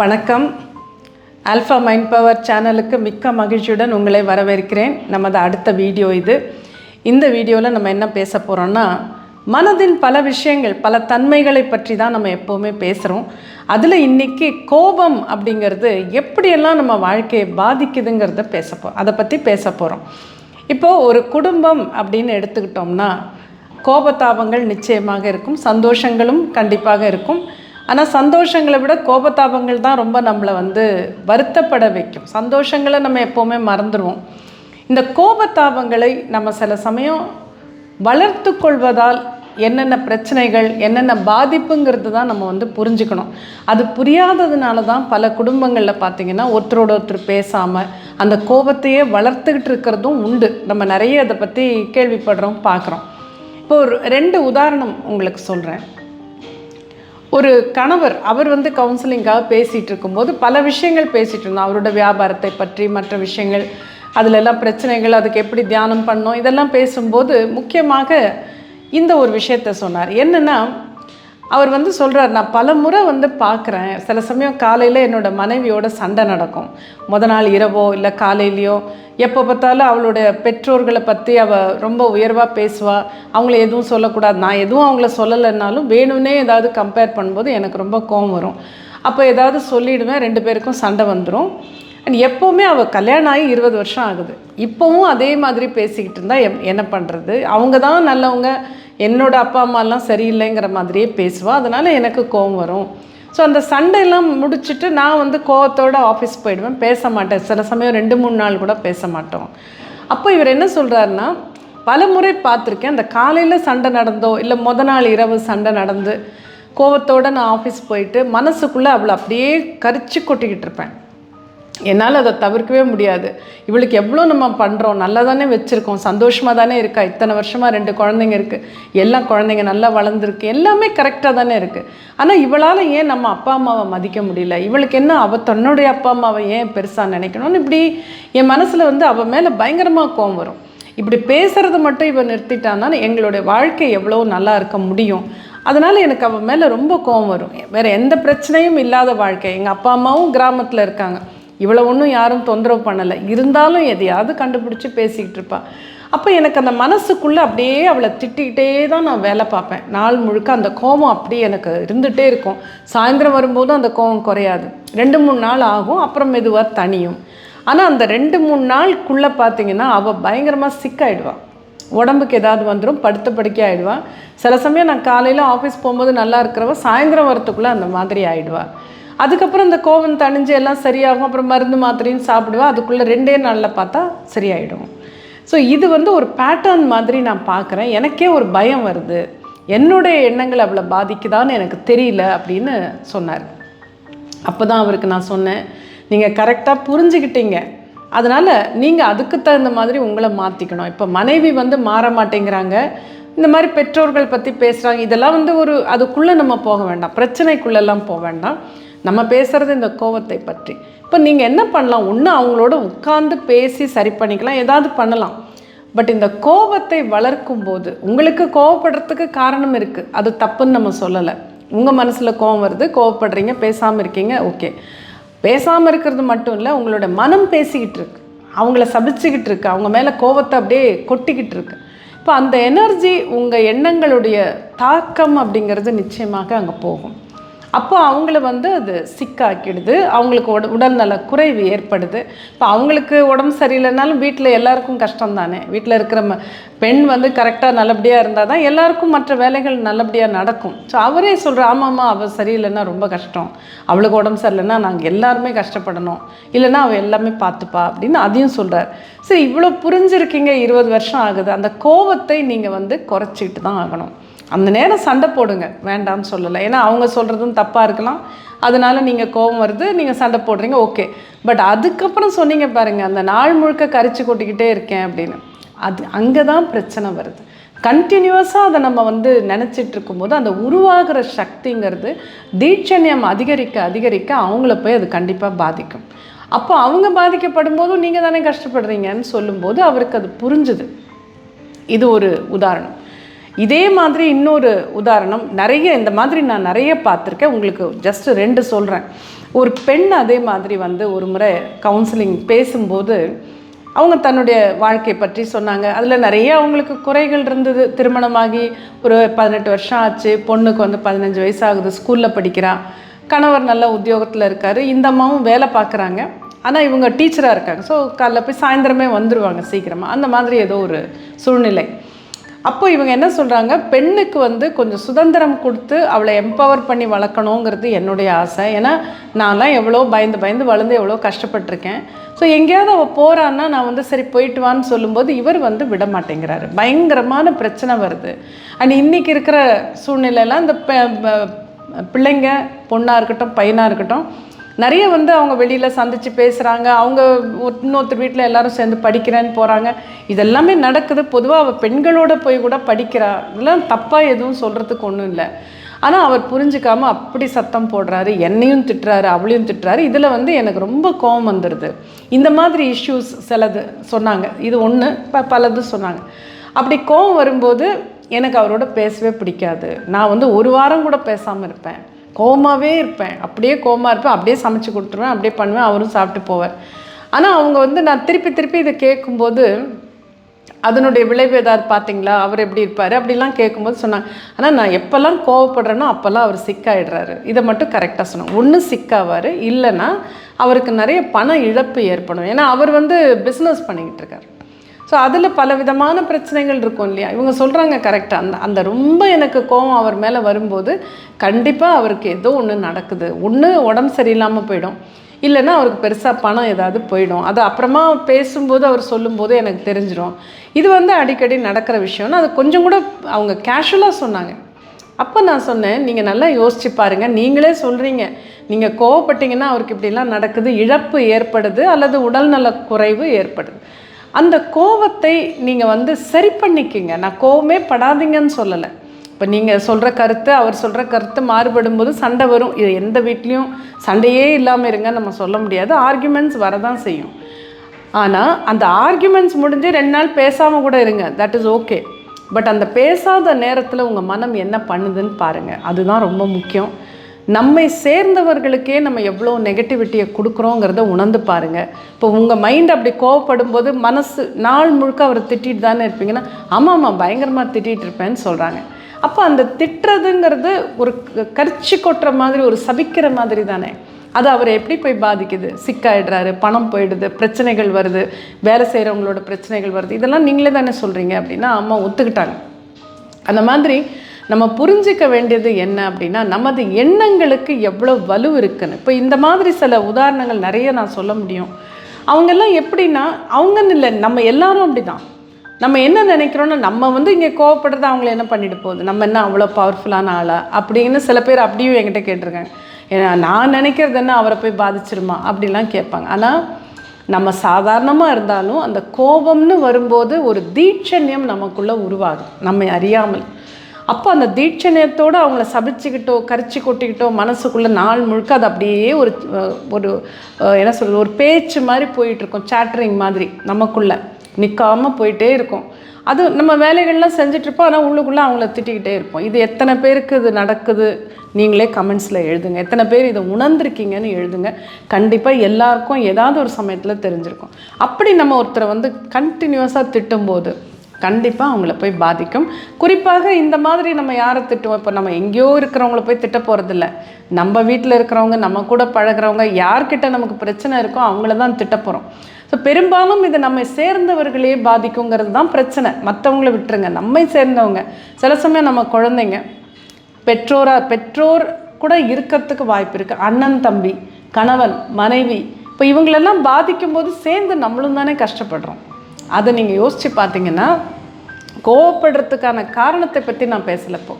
வணக்கம். Alpha mind power சேனலுக்கு மிக்க மகிழ்ச்சியுடன் உங்களை வரவேற்கிறேன். நமது அடுத்த வீடியோ இது. இந்த வீடியோவில் நம்ம என்ன பேச போகிறோம்னா மனதின் பல விஷயங்கள் பல தன்மைகளை பற்றி தான் நம்ம எப்போவுமே பேசுகிறோம் அதில் இன்றைக்கி கோபம் அப்படிங்கிறது எப்படியெல்லாம் நம்ம வாழ்க்கையை பாதிக்குதுங்கிறத பேச போ அதை பற்றி பேச போகிறோம் இப்போது ஒரு குடும்பம் அப்படின்னு எடுத்துக்கிட்டோம்னா கோபத்தாபங்கள் நிச்சயமாக இருக்கும் சந்தோஷங்களும் கண்டிப்பாக இருக்கும். ஆனால் சந்தோஷங்களை விட கோபத்தாபங்கள் தான் ரொம்ப நம்மளை வந்து வருத்தப்பட வைக்கும். சந்தோஷங்களை நம்ம எப்போவுமே மறந்துடுவோம் இந்த கோபத்தாபங்களை நம்ம சில சமயம் வளர்த்து கொள்வதால் என்னென்ன பிரச்சனைகள் என்னென்ன பாதிப்புங்கிறது தான் நம்ம வந்து புரிஞ்சுக்கணும். அது புரியாததுனால தான் பல குடும்பங்களில் பார்த்திங்கன்னா ஒருத்தரோட ஒருத்தர் பேசாமல் அந்த கோபத்தையே வளர்த்துக்கிட்டு இருக்கிறதும் உண்டு. நம்ம நிறைய அதை பற்றி கேள்விப்படுறோம் பார்க்குறோம் இப்போ ஒரு ரெண்டு உதாரணம் உங்களுக்கு சொல்கிறேன் ஒரு கணவர் அவர் வந்து கவுன்சிலிங்காக பேசிகிட்டு இருக்கும்போது பல விஷயங்கள் பேசிகிட்டு இருந்தோம் அவரோட வியாபாரத்தை பற்றி மற்ற விஷயங்கள் அதில் எல்லாம் பிரச்சனைகள் அதுக்கு எப்படி தியானம் பண்ணோம் இதெல்லாம் பேசும்போது முக்கியமாக இந்த ஒரு விஷயத்த சொன்னார். என்னென்னா அவர் வந்து சொல்கிறார் நான் பல முறை வந்து பார்க்குறேன். சில சமயம் காலையில் என்னோடய மனைவியோட சண்டை நடக்கும். முத நாள் இரவோ இல்லை காலையிலையோ எப்போ பார்த்தாலும் அவளுடைய பெற்றோர்களை பற்றி அவள் ரொம்ப உயர்வாக பேசுவாள் அவங்கள எதுவும் சொல்லக்கூடாது. நான் எதுவும் அவங்கள சொல்லலைன்னாலும் வேணும்னே ஏதாவது கம்பேர் பண்ணும்போது எனக்கு ரொம்ப கோவம் வரும். அப்போ ஏதாவது சொல்லிவிடுவேன் ரெண்டு பேருக்கும் சண்டை வந்துடும் அண்ட் எப்போவுமே அவள் கல்யாணம் ஆகி இருபது வருஷம் ஆகுது. இப்போவும் அதே மாதிரி பேசிக்கிட்டு இருந்தால் எம் என்ன பண்ணுறது அவங்க தான் நல்லவங்க. என்னோட அப்பா அம்மாலாம் சரியில்லைங்கிற மாதிரியே பேசுவாள் அதனால் எனக்கு கோவம் வரும். ஸோ அந்த சண்டையெல்லாம் முடிச்சுட்டு நான் வந்து கோவத்தோடு ஆஃபீஸ் போயிடுவேன். பேச மாட்டேன். சில சமயம் ரெண்டு மூணு நாள் கூட பேச மாட்டோம். அப்போ இவர் என்ன சொல்கிறாருன்னா பல முறை பார்த்துருக்கேன். அந்த காலையில் சண்டை நடந்தோ இல்லை முத நாள் இரவு சண்டை நடந்து கோவத்தோடு நான் ஆஃபீஸ் போயிட்டு மனசுக்குள்ளே அவளை அப்படியே கரிச்சு கொட்டிக்கிட்டு இருப்பேன். என்னால் அதை தவிர்க்கவே முடியாது. இவளுக்கு எவ்வளோ நம்ம பண்ணுறோம் நல்லா தானே வச்சுருக்கோம் சந்தோஷமாக தானே இருக்கா? இத்தனை வருஷமாக ரெண்டு குழந்தைங்க இருக்குது எல்லா குழந்தைங்க நல்லா வளர்ந்துருக்கு. எல்லாமே கரெக்டாக தானே இருக்குது ஆனால் இவளால் ஏன் நம்ம அப்பா அம்மாவை மதிக்க முடியல? இவளுக்கு என்ன அவள் தன்னுடைய அப்பா அம்மாவை ஏன் பெருசாக நினைக்கணும்னு இப்படி என் மனசில் வந்து அவள் மேலே பயங்கரமாக கோவம் வரும். இப்படி பேசுகிறத மட்டும் இவன் நிறுத்திட்டான்னா எங்களுடைய வாழ்க்கை எவ்வளோ நல்லா இருக்க முடியும்? அதனால் எனக்கு அவன் மேலே ரொம்ப கோவம் வரும். வேறு எந்த பிரச்சனையும் இல்லாத வாழ்க்கை. எங்கள் அப்பா அம்மாவும் கிராமத்தில் இருக்காங்க. இவ்வளோ ஒன்றும் யாரும் தொந்தரவு பண்ணலை. இருந்தாலும் எதையாவது கண்டுபிடிச்சி பேசிக்கிட்டு இருப்பாள் அப்போ எனக்கு அந்த மனசுக்குள்ளே அப்படியே அவளை திட்டிக்கிட்டே தான் நான் வேலை பார்ப்பேன். நாள் முழுக்க அந்த கோபம் அப்படியே எனக்கு இருந்துகிட்டே இருக்கும். சாயந்தரம் வரும்போதும் அந்த கோபம் குறையாது. ரெண்டு மூணு நாள் ஆகும் அப்புறம் மெதுவாக தனியும் ஆனால் அந்த ரெண்டு மூணு நாளுக்குள்ளே பார்த்தீங்கன்னா அவள் பயங்கரமாக சிக்காயிடுவாள் உடம்புக்கு ஏதாவது வந்துடும் படுத்த படுக்க ஆகிடுவாள் சில சமயம் நான் காலையில் ஆஃபீஸ் போகும்போது நல்லா இருக்கிறவ சாயந்தரம் வரத்துக்குள்ளே அந்த மாதிரி ஆகிடுவாள் அதுக்கப்புறம் இந்த கோவம் தணிஞ்சு எல்லாம் சரியாகும் அப்புறம் மருந்து மாத்திரையும் சாப்பிடுவேன். அதுக்குள்ளே ரெண்டே நாளில் பார்த்தா சரியாயிடும். ஸோ இது வந்து ஒரு பேட்டர்ன் மாதிரி நான் பார்க்குறேன். எனக்கே ஒரு பயம் வருது. என்னுடைய எண்ணங்கள் அவளை பாதிக்குதான்னு எனக்கு தெரியல அப்படின்னு சொன்னார். அப்போ தான் அவருக்கு நான் சொன்னேன் நீங்கள் கரெக்டாக புரிஞ்சுக்கிட்டீங்க. அதனால் நீங்கள் அதுக்கு தகுந்த மாதிரி உங்களை மாற்றிக்கணும் இப்போ மனைவி வந்து மாற மாட்டேங்கிறாங்க. இந்த மாதிரி பெற்றோர்கள் பற்றி பேசுகிறாங்க இதெல்லாம் வந்து ஒரு அதுக்குள்ளே நம்ம போக வேண்டாம். பிரச்சனைக்குள்ளெல்லாம் போக வேண்டாம். நம்ம பேசுகிறது இந்த கோவத்தை பற்றி. இப்போ நீங்கள் என்ன பண்ணலாம்? ஒன்று அவங்களோட உட்கார்ந்து பேசி சரி பண்ணிக்கலாம். ஏதாவது பண்ணலாம். பட் இந்த கோபத்தை வளர்க்கும் போது உங்களுக்கு கோவப்படுறதுக்கு காரணம் இருக்குது அது தப்புன்னு நம்ம சொல்லலை. உங்கள் மனசில் கோவம் வருது கோவப்படுறீங்க பேசாமல் இருக்கீங்க ஓகே. பேசாமல் இருக்கிறது மட்டும் இல்லை உங்களோட மனம் பேசிக்கிட்டு இருக்கு. அவங்கள சபிச்சுக்கிட்டு இருக்கு. அவங்க மேலே கோவத்தை அப்படியே கொட்டிக்கிட்டு இருக்கு. இப்போ அந்த எனர்ஜி உங்கள் எண்ணங்களுடைய தாக்கம் அப்படிங்கிறது நிச்சயமாக அங்கே போகும். அப்போ அவங்கள வந்து அது சிக்காக்கிடுது. அவங்களுக்கு உட உடல்நல குறைவு ஏற்படுது. இப்போ அவங்களுக்கு உடம்பு சரியில்லைனாலும் வீட்டில் எல்லாருக்கும் கஷ்டம் தானே வீட்டில் இருக்கிற ம பெண் வந்து கரெக்டாக நல்லபடியாக இருந்தால் தான் எல்லாருக்கும் மற்ற வேலைகள் நல்லபடியாக நடக்கும். ஸோ அவரே சொல்கிற ஆமாம்மா அவள் சரியில்லைன்னா ரொம்ப கஷ்டம். அவளுக்கு உடம்பு சரியில்லைன்னா நாங்கள் எல்லாருமே கஷ்டப்படணும். இல்லைன்னா அவள் எல்லாமே பார்த்துப்பா அப்படின்னு அதையும் சொல்கிறார் சரி இவ்வளோ புரிஞ்சிருக்கீங்க இருபது வருஷம் ஆகுது. அந்த கோவத்தை நீங்கள் வந்து குறைச்சிக்கிட்டு தான் ஆகணும். அந்த நேரம் சண்டை போடுங்க. வேண்டாம்னு சொல்லலை. ஏன்னா அவங்க சொல்கிறதும் தப்பாக இருக்கலாம். அதனால் நீங்கள் கோபம் வருது நீங்கள் சண்டை போடுறீங்க ஓகே. பட் அதுக்கப்புறம் சொன்னீங்க பாருங்கள் அந்த நாள் முழுக்க கரிச்சு கொட்டிக்கிட்டே இருக்கேன் அப்படின்னு. அது அங்கே தான் பிரச்சனை வருது. கண்டினியூஸாக அதை நம்ம வந்து நினச்சிட்டு இருக்கும்போது அந்த உருவாகிற சக்திங்கிறது தீட்சண்யம் அதிகரிக்க அதிகரிக்க அவங்கள போய் அது கண்டிப்பாக பாதிக்கும். அப்போ அவங்க பாதிக்கப்படும் போதும் நீங்கள் தானே கஷ்டப்படுறீங்கன்னு சொல்லும்போது அவருக்கு அது புரிஞ்சுது. இது ஒரு உதாரணம். இதே மாதிரி இன்னொரு உதாரணம் நிறைய இந்த மாதிரி நான் நிறைய பார்த்துருக்கேன். உங்களுக்கு ஜஸ்ட் ரெண்டு சொல்கிறேன் ஒரு பெண் அதே மாதிரி வந்து ஒரு முறை கவுன்சிலிங் பேசும்போது அவங்க தன்னுடைய வாழ்க்கை பற்றி சொன்னாங்க. அதில் நிறைய அவங்களுக்கு குறைகள் இருந்தது. திருமணமாகி ஒரு பதினெட்டு வருஷம் ஆச்சு. பொண்ணுக்கு வந்து பதினஞ்சு வயசு ஆகுது ஸ்கூலில் படிக்கிறா. கணவர் நல்ல உத்தியோகத்தில் இருக்கார். இந்த அம்மாவும் வேலை பார்க்குறாங்க. ஆனால் இவங்க டீச்சராக இருக்காங்க. ஸோ காலைல போய் சாயந்தரமே வந்துடுவாங்க சீக்கிரமாக அந்த மாதிரி ஏதோ ஒரு சூழ்நிலை. அப்போ இவங்க என்ன சொல்கிறாங்க பெண்ணுக்கு வந்து கொஞ்சம் சுதந்திரம் கொடுத்து அவளை எம்பவர் பண்ணி வளர்க்கணுங்கிறது என்னுடைய ஆசை. ஏன்னா நான்லாம் எவ்வளோ பயந்து பயந்து வளர்ந்து எவ்வளோ கஷ்டப்பட்டிருக்கேன். ஸோ எங்கேயாவது அவள் போகிறான்னா நான் வந்து சரி போயிட்டு வான்னு சொல்லும்போது இவர் வந்து விட மாட்டேங்கிறாரு. பயங்கரமான பிரச்சனை வருது. அண்ட் இன்றைக்கி இருக்கிற சூழ்நிலையெல்லாம் இந்த பெ- பிள்ளைங்க பொண்ணாக இருக்கட்டும் பையனாக இருக்கட்டும் நிறைய வந்து அவங்க வெளியில் சந்தித்து பேசுகிறாங்க அவங்க ஒரு- இன்னொருத்தர் வீட்டில் எல்லாரும் சேர்ந்து படிக்கிறேன்னு போகிறாங்க இதெல்லாமே நடக்குது. பொதுவாக அவள் பெண்களோட போய் கூட படிக்கிறா. இதெல்லாம் தப்பாக எதுவும் சொல்கிறதுக்கு ஒன்றும் இல்லை. ஆனால் அவர் புரிஞ்சுக்காமல் அப்படி சத்தம் போடுறாரு. என்னையும் திட்டுறாரு அவளையும் திட்டுறாரு. இதில் வந்து எனக்கு ரொம்ப கோவம் வந்துடுது இந்த மாதிரி இஷ்யூஸ் சிலது சொன்னாங்க. இது ஒன்று ப பலது சொன்னாங்க. அப்படி கோவம் வரும்போது எனக்கு அவரோட பேசவே பிடிக்காது. நான் வந்து ஒரு வாரம் கூட பேசாமல் இருப்பேன். கோமாவே இருப்பேன். அப்படியே கோவமாக இருப்பேன். அப்படியே சமைச்சு கொடுத்துருவேன். அப்படியே பண்ணுவேன். அவரும் சாப்பிட்டு போவார். ஆனால் அவங்க வந்து நான் திருப்பி திருப்பி இதை கேட்கும்போது அதனுடைய விளைவு ஏதாவது பார்த்தீங்களா? அவர் எப்படி இருப்பார்? அப்படிலாம் கேட்கும்போது சொன்னாங்க. ஆனால் நான் எப்போல்லாம் கோவப்படுறேனோ அப்போல்லாம் அவர் சிக்காயிடுறாரு. இதை மட்டும் கரெக்டாக சொன்னாங்க ஒன்று சிக்காவார். இல்லைன்னா அவருக்கு நிறைய பண இழப்பு ஏற்படும். ஏன்னா அவர் வந்து பிஸ்னஸ் பண்ணிக்கிட்டு இருக்கார். ஸோ அதில் பல விதமான பிரச்சனைகள் இருக்கும் இல்லையா? இவங்க சொல்கிறாங்க கரெக்டாக அந்த அந்த ரொம்ப எனக்கு கோவம் அவர் மேலே வரும்போது கண்டிப்பாக அவருக்கு ஏதோ ஒன்று நடக்குது. ஒன்று உடம்பு சரியில்லாமல் போயிடும். இல்லைன்னா அவருக்கு பெருசாக பணம் ஏதாவது போயிடும். அது அப்புறமா பேசும்போது அவர் சொல்லும்போது எனக்கு தெரிஞ்சிடும் இது வந்து அடிக்கடி நடக்கிற விஷயம்னு அது கொஞ்சம் கூட அவங்க கேஷுவலாக சொன்னாங்க. அப்போ நான் சொன்னேன் நீங்கள் நல்லா யோசிச்சு பாருங்கள் நீங்களே சொல்கிறீங்க நீங்கள் கோவப்பட்டீங்கன்னா அவருக்கு இப்படிலாம் நடக்குது. இழப்பு ஏற்படுது அல்லது உடல்நல குறைவு ஏற்படுது. அந்த கோவத்தை நீங்கள் வந்து சரி பண்ணிக்கிங்க. நான் கோவமே படாதீங்கன்னு சொல்லலை. இப்போ நீங்கள் சொல்கிற கருத்து அவர் சொல்கிற கருத்து மாறுபடும் போது சண்டை வரும். இது எந்த வீட்லேயும் சண்டையே இல்லாமல் இருங்க நம்ம சொல்ல முடியாது. ஆர்குமெண்ட்ஸ் வரதான் செய்யும். ஆனால் அந்த ஆர்குமெண்ட்ஸ் முடிஞ்சு ரெண்டு நாள் பேசாமல் கூட இருங்க. தட் இஸ் ஓகே பட் அந்த பேசாத நேரத்தில் உங்கள் மனம் என்ன பண்ணுதுன்னு பாருங்கள் அதுதான் ரொம்ப முக்கியம். நம்மை சேர்ந்தவர்களுக்கே நம்ம எவ்வளோ நெகட்டிவிட்டியை கொடுக்குறோங்கிறத உணர்ந்து பாருங்கள் இப்போ உங்கள் மைண்ட் அப்படி கோவப்படும் போது மனசு நாள் முழுக்க அவர் திட்டிட்டு தானே இருப்பீங்கன்னா ஆமாம் ஆமாம் பயங்கரமாக திட்டிகிட்டு இருப்பேன்னு சொல்கிறாங்க அப்போ அந்த திட்டுறதுங்கிறது ஒரு க- கரிச்சி கொட்டுற மாதிரி ஒரு சபிக்கிற மாதிரி தானே. அது அவரை எப்படி போய் பாதிக்குது? சிக்காயிடுறாரு பணம் போயிடுது பிரச்சனைகள் வருது வேலை செய்கிறவங்களோட பிரச்சனைகள் வருது. இதெல்லாம் நீங்களே தானே சொல்கிறீங்க அப்படின்னா அம்மா ஒத்துக்கிட்டாங்க. அந்த மாதிரி நம்ம புரிஞ்சிக்க வேண்டியது என்ன அப்படின்னா நமது எண்ணங்களுக்கு எவ்வளோ வலு இருக்குன்னு. இப்போ இந்த மாதிரி சில உதாரணங்கள் நிறைய நான் சொல்ல முடியும். அவங்கெல்லாம் எப்படின்னா அவங்கன்னு இல்லை நம்ம எல்லாரும் அப்படிதான். நம்ம என்ன நினைக்கிறோன்னா நம்ம வந்து இங்கே கோவப்படுறது அவங்கள என்ன பண்ணிட்டு போகுது? நம்ம என்ன அவ்வளோ பவர்ஃபுல்லான ஆளா? அப்படின்னு சில பேர் அப்படியும் என்கிட்ட கேட்டிருக்காங்க. ஏன்னா நான் நினைக்கிறது என்ன அவரை போய் பாதிச்சிருமா? அப்படிலாம் கேட்பாங்க. ஆனால் நம்ம சாதாரணமாக இருந்தாலும் அந்த கோபம்னு வரும்போது ஒரு தீட்சண்யம் நமக்குள்ளே உருவாகும். நம்ம அறியாமல். அப்போ அந்த தீட்சணையத்தோடு அவங்கள சபிச்சுக்கிட்டோ கரிச்சு கொட்டிக்கிட்டோ மனசுக்குள்ளே நாள் முழுக்க அது அப்படியே ஒரு ஒரு என்ன சொல்கிறது ஒரு பேச்சு மாதிரி போயிட்டுருக்கோம் சேட்டரிங் மாதிரி நமக்குள்ளே. நிற்காமல் போயிட்டே இருக்கும். அது நம்ம வேலைகள்லாம் செஞ்சிட்ருப்போம் ஆனால் உள்ளுக்குள்ளே அவங்கள திட்டிக்கிட்டே இருப்போம். இது எத்தனை பேருக்கு இது நடக்குது? நீங்களே கமெண்ட்ஸில் எழுதுங்க. எத்தனை பேர் இதை உணர்ந்திருக்கீங்கன்னு எழுதுங்க. கண்டிப்பாக எல்லாருக்கும் ஏதாவது ஒரு சமயத்தில் தெரிஞ்சிருக்கும். அப்படி நம்ம ஒருத்தரை வந்து கண்டினியூஸாக திட்டும்போது கண்டிப்பாக அவங்கள போய் பாதிக்கும். குறிப்பாக இந்த மாதிரி நம்ம யாரை திட்டுவோம்? இப்போ நம்ம எங்கேயோ இருக்கிறவங்கள போய் திட்ட போகிறதில்ல நம்ம வீட்டில் இருக்கிறவங்க நம்ம கூட பழகுறவங்க யார்கிட்ட நமக்கு பிரச்சனை இருக்கோ அவங்கள தான் திட்ட போகிறோம் ஸோ பெரும்பாலும் இது நம்மை சேர்ந்தவர்களே பாதிக்குங்கிறது தான் பிரச்சனை. மற்றவங்கள விட்டுருங்க. நம்மை சேர்ந்தவங்க. சில சமயம் நம்ம குழந்தைங்க பெற்றோரா பெற்றோர் கூட இருக்கிறதுக்கு வாய்ப்பு இருக்குது அண்ணன் தம்பி கணவன் மனைவி. இப்போ இவங்களெல்லாம் பாதிக்கும் போது சேர்ந்து நம்மளும் தானே கஷ்டப்படுறோம். அதை நீங்கள் யோசித்து பார்த்தீங்கன்னா கோவப்படுறதுக்கான காரணத்தை பற்றி நான் பேசலப்போ.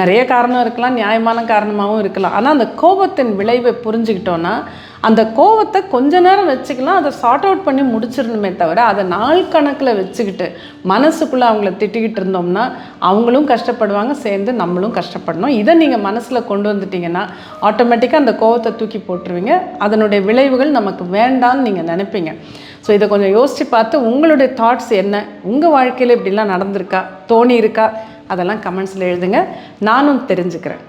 நிறைய காரணம் இருக்கலாம் நியாயமான காரணமாகவும் இருக்கலாம். ஆனால் அந்த கோபத்தின் விளைவை புரிஞ்சுக்கிட்டோன்னா அந்த கோவத்தை கொஞ்ச நேரம் வச்சுக்கலாம் அதை சார்ட் அவுட் பண்ணி முடிச்சிடணுமே தவிர அதை நாள் கணக்கில் வச்சுக்கிட்டு மனசுக்குள்ளே அவங்கள திட்டிக்கிட்டு இருந்தோம்னா அவங்களும் கஷ்டப்படுவாங்க சேர்ந்து நம்மளும் கஷ்டப்படணும். இதை நீங்கள் மனசில் கொண்டு வந்துட்டீங்கன்னா ஆட்டோமேட்டிக்காக அந்த கோவத்தை தூக்கி போட்டுருவீங்க. அதனுடைய விளைவுகள் நமக்கு வேண்டாம்னு நீங்கள் நினைப்பீங்க. ஸோ இதை கொஞ்சம் யோசித்து பார்த்து உங்களுடைய தாட்ஸ் என்ன? உங்கள் வாழ்க்கையில் இப்படிலாம் நடந்திருக்கா? தோணி இருக்கா அதெல்லாம் கமெண்ட்ஸில் எழுதுங்க. நானும் தெரிஞ்சுக்கிறேன்.